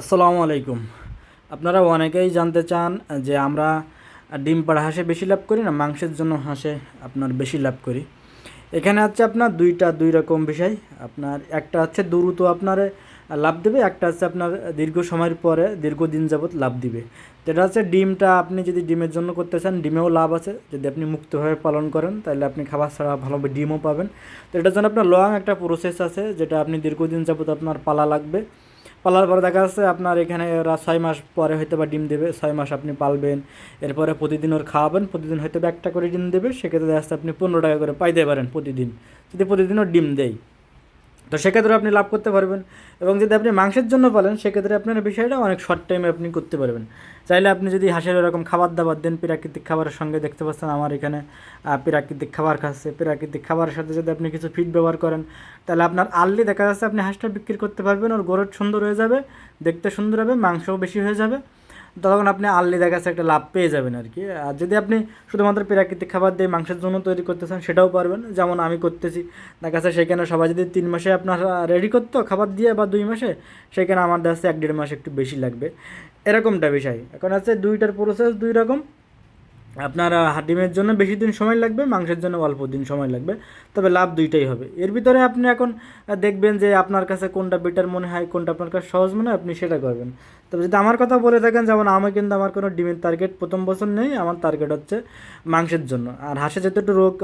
আসসালামু আলাইকুম। আপনারা অনেকেই জানতে চান যে আমরা ডিম পাড়া হাঁসে বেশি লাভ করি না, মাংসের জন্য হাঁসে আপনার বেশি লাভ করি। এখানে হচ্ছে আপনার দুইটা, দুই রকম বিষয়। আপনার একটা হচ্ছে দ্রুত আপনার লাভ দেবে, একটা হচ্ছে আপনার দীর্ঘ সময়ের পরে দীর্ঘদিন যাবৎ লাভ দিবে। যেটা হচ্ছে ডিমটা আপনি যদি ডিমের জন্য করতে চান, ডিমেও লাভ আছে। যদি আপনি মুক্তভাবে পালন করেন, তাহলে আপনি খাবার ছাড়া ভালোভাবে ডিমও পাবেন। তো এটার জন্য আপনার লং একটা প্রসেস আছে, যেটা আপনি দীর্ঘদিন যাবৎ আপনার পালা লাগবে। পালার পরে দেখা যাচ্ছে আপনার এখানে ওরা ছয় মাস পরে হয়তো বা ডিম দেবে, ছয় মাস আপনি পালবেন। এরপরে প্রতিদিন ওর খাওয়াবেন, প্রতিদিন হয়তো বা একটা করে ডিম দেবে, সেক্ষেত্রে দেখা যাচ্ছে আপনি পনেরো টাকা করে পাইতে পারেন প্রতিদিন। যদি প্রতিদিন ওর ডিম দেয়। তো সেক্ষেত্রে আপনি লাভ করতে পারবেন। এবং যদি আপনি মাংসের জন্য পালেন সেক্ষেত্রে আপনার বিষয়টা অনেক শর্ট টাইমে আপনি করতে পারবেন। চাইলে আপনি যদি হাঁসের এরকম খাবার দাবার দেন, প্রাকৃতিক খাবারের সঙ্গে দেখতে পাচ্ছেন আমার এখানে প্রাকৃতিক খাবার খাচ্ছে। প্রাকৃতিক খাবারের সাথে যদি আপনি কিছু ফিড ব্যবহার করেন, তাহলে আপনার আর্লি দেখা যাচ্ছে আপনি হাঁসটা বিক্রি করতে পারবেন, ওর গোরট সুন্দর হয়ে যাবে, দেখতে সুন্দর হবে, মাংসও বেশি হয়ে যাবে। তখন আপনি আর্লি দেখা যাচ্ছে একটা লাভ পেয়ে যাবেন আর কি। আর যদি আপনি শুধুমাত্র প্রাকৃতিক খাবার দিয়ে মাংসের জন্য তৈরি করতে চান সেটাও পারবেন। যেমন আমি করতেছি। দেখা যাচ্ছে সেখানে সবাই যদি তিন মাসে আপনার রেডি করতো খাবার দিয়ে বা দুই মাসে সেখানে আমার দেখা যাচ্ছে এক দেড় মাস একটু বেশি লাগবে। এরকমটা বিষয়। এখন আছে দুইটার প্রসেস দুই রকম। আপনার আহ, ডিমের জন্য বেশি দিন সময় লাগবে মাংসের জন্য অল্প দিন সময় লাগবে। তবে লাভ দুইটাই হবে। এর ভিতরে আপনি এখন দেখবেন যে আপনার কাছে কোনটা বেটার মনে হয় কোনটা আপনার কাছে সহজ মনে হয় আপনি সেটা করবেন। তবে যদি আমার কথা বলে থাকেন যেমন আমি কিন্তু আমার কোনো ডিমের টার্গেট প্রথম বছর নেই, আমার টার্গেট হচ্ছে মাংসের জন্য। আর হাঁসে যেহেতু রোগ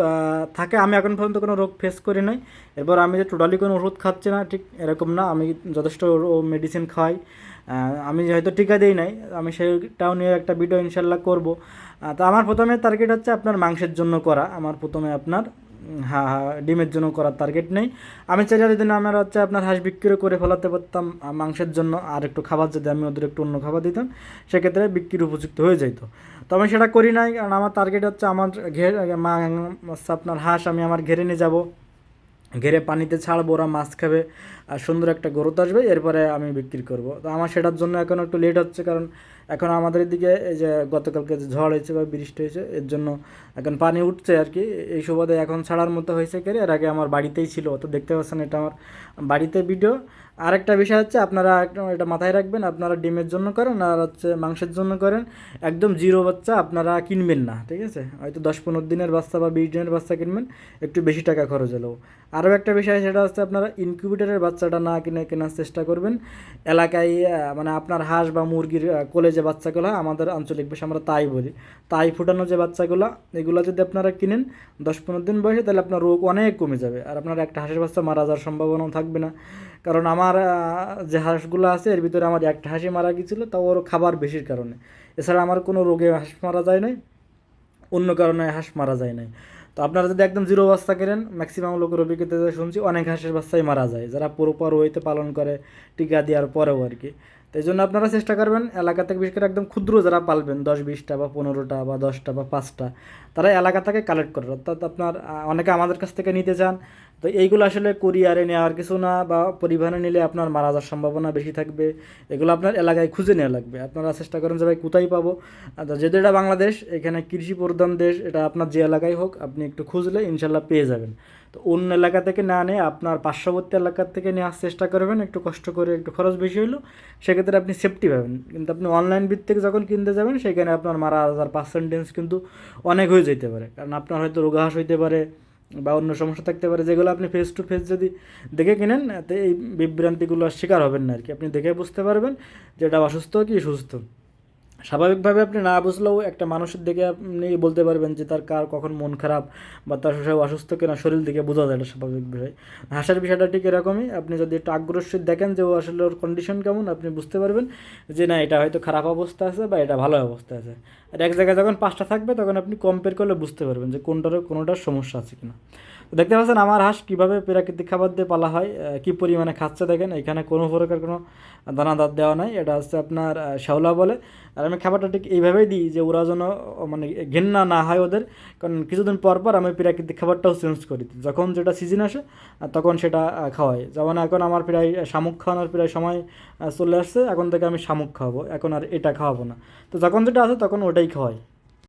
থাকে, আমি এখন পর্যন্ত কোনো রোগ ফেস করি নাই। এরপর আমি যে টোটালি কোনো ওষুধ খাচ্ছি না, ঠিক এরকম না। আমি যথেষ্ট মেডিসিন খাই। আমি হয়তো টিকা দিই নাই, আমি সেইটাও নিয়ে একটা ভিডিও ইনশাল্লাহ করব। তো আমার প্রথমে টার্গেট হচ্ছে আপনার মাংসের জন্য করা। আমার প্রথমে আপনার হ্যাঁ হ্যাঁ ডিমের জন্য করার টার্গেট নেই। আমি চাইলে যদি না আমার হচ্ছে আপনার হাঁস বিক্রি করে ফেলাতে পারতাম মাংসের জন্য আর একটু খাবার যদি আমি ওদের একটু অন্য খাবার দিতাম, সেক্ষেত্রে বিক্রির উপযুক্ত হয়ে যেত তো আমি সেটা করি নাই, কারণ আমার টার্গেট হচ্ছে আমার ঘের আপনার হাঁস আমি আমার ঘেরে নিয়ে যাব। ঘেরে পানিতে ছাড়বো, ওরা মাছ খাবে, আর সুন্দর একটা গ্রোথ আসবে, এরপরে আমি বিক্রি করব। তো আমার সেটার জন্য এখন একটু লেট হচ্ছে, কারণ এখন আমাদের এদিকে এই যে গতকালকে ঝড় হয়েছে বা বৃষ্টি হয়েছে এর জন্য এখন পানি উঠছে আর কি। এই সুবাদে এখন ছাড়ার মতো হয়েছে কেরে। এর আগে আমার বাড়িতেই ছিল তো দেখতে পাচ্ছেন এটা আমার বাড়িতে ভিডিও আরেকটা বিষয় হচ্ছে আপনারা এটা মাথায় রাখবেন আপনারা ডিমের জন্য করেন আর হচ্ছে মাংসের জন্য করেন। একদম জিরো বাচ্চা আপনারা কিনবেন না ঠিক আছে? হয়তো দশ পনেরো দিনের বাচ্চা বা বিশ দিনের বাচ্চা কিনবেন একটু বেশি টাকা খরচ হলেও আরও একটা বিষয় সেটা হচ্ছে আপনারা ইনকিউবেটারের বাচ্চাটা না কিনে কেনার চেষ্টা করবেন। এলাকায় মানে আপনার হাঁস বা মুরগির আহ, কোলে যে বাচ্চাগুলো, আমাদের আঞ্চলিক ভাষা আমরা তাই বলি। তাই ফুটানো যে বাচ্চাগুলো, এগুলো যদি আপনারা কিনেন, দশ পনেরো দিন বয়সে, তাহলে আপনার রোগ অনেক কমে যাবে। আর আপনার একটা হাঁসের বাচ্চা মারা যাওয়ার সম্ভাবনাও থাকবে না। কারণ আমার যে হাঁসগুলো আছে, এর ভিতরে আমার একটা হাঁসি মারা গিয়েছিল, তাও ওর খাবার বেশির কারণে। এছাড়া আমার কোনো রোগে হাঁস মারা যায় নাই, অন্য কারণে হাঁস মারা যায় নাই। তো আপনারা যদি একদম জিরো বাচ্চা কেনেন ম্যাক্সিমাম লোকের অভিজ্ঞতা শুনছি, অনেক হাঁসের বাচ্চাই মারা যায়, যারা পুরোপর ওইতে পালন করে, টিকা দেওয়ার পরেও আর কি। এই জন্য আপনারা চেষ্টা করবেন এলাকা থেকে, বিশেষ করে একদম ক্ষুদ্র যারা পালবেন, দশ বিশটা বা পনেরোটা বা দশটা বা পাঁচটা, তারা এলাকা থেকে কালেক্ট করে। অর্থাৎ আপনার অনেকে আমাদের কাছ থেকে নিতে চান। তো এইগুলো আসলে কুরিয়ারে নেওয়ার কিছু না বা পরিবহনে নিলে আপনার মারা যাওয়ার সম্ভাবনা বেশি থাকবে। এগুলো আপনার এলাকায় খুঁজে নেওয়া লাগবে। আপনারা চেষ্টা করেন যে ভাই কোথায় পাবো? আর যেহেতু এটা বাংলাদেশ, এখানে কৃষি প্রধান দেশ, এটা আপনার যে এলাকায় হোক, আপনি একটু খুঁজলে ইনশাল্লাহ পেয়ে যাবেন। তো অন্য এলাকা থেকে না নিয়ে আপনার পার্শ্ববর্তী এলাকার থেকে নেওয়ার চেষ্টা করবেন। একটু কষ্ট করে একটু খরচ বেশি হলো সেক্ষেত্রে আপনি সেফটি পাবেন। কিন্তু আপনি অনলাইন ভিত্তিক যখন কিনতে যাবেন, সেখানে আপনার মারা যাওয়ার পার্সেন্টেজ কিন্তু অনেক হয়ে যেতে পারে। কারণ আপনার হয়তো রোগাহাস হইতে পারে বা অন্য সমস্যা থাকতে পারে, যেগুলো আপনি ফেস টু ফেস যদি দেখে কিনেন এই বিভ্রান্তিগুলো শিকার হবেন না আর কি আপনি দেখে বুঝতে পারবেন যে এটা অসুস্থ কি সুস্থ। স্বাভাবিকভাবে আপনি না বুঝলেও একটা মানুষের দিকে আপনি বলতে পারবেন যে তার কার কখন মন খারাপ বা তার সে অসুস্থ কিনা শরীর দিকে বোঝা যায় এটা স্বাভাবিক বিষয়। হাসার বিষয়টা ঠিক এরকমই, আপনি যদি একটু আগ্রহী দেখেন যে ও আসলে ওর কন্ডিশন কেমন, আপনি বুঝতে পারবেন যে না, এটা হয়তো খারাপ অবস্থা আছে বা এটা ভালো অবস্থা আছে। আর এক জায়গায় যখন পাঁচটা থাকবে, তখন আপনি কম্পেয়ার করলে বুঝতে পারবেন যে কোনটার কোনোটার সমস্যা আছে কিনা। তো দেখতে পাচ্ছেন আমার হাঁস কীভাবে প্রাকৃতিক খাবার দিয়ে পালা হয় কী পরিমাণে খাচ্ছে দেখেন। এখানে কোনো প্রকার কোনো দানাদার দেওয়া নাই, এটা হচ্ছে আপনার শ্যাওলা বলে। আর আমি খাবারটা ঠিক এইভাবেই দিই যে ওরা যেন মানে ঘেন্না না হয় ওদের। কারণ কিছুদিন পর পর আমি প্রাকৃতিক খাবারটাও চেঞ্জ করি। যখন যেটা সিজন আসে তখন সেটা খাওয়াই। যেমন এখন আমার প্রায় শামুক খাওয়ানোর প্রায় সময় চলে আসছে, এখন থেকে আমি শামুক খাওয়াবো। এখন আর এটা খাওয়াবো না। তো যখন যেটা আছে তখন ওটাই খাওয়াই।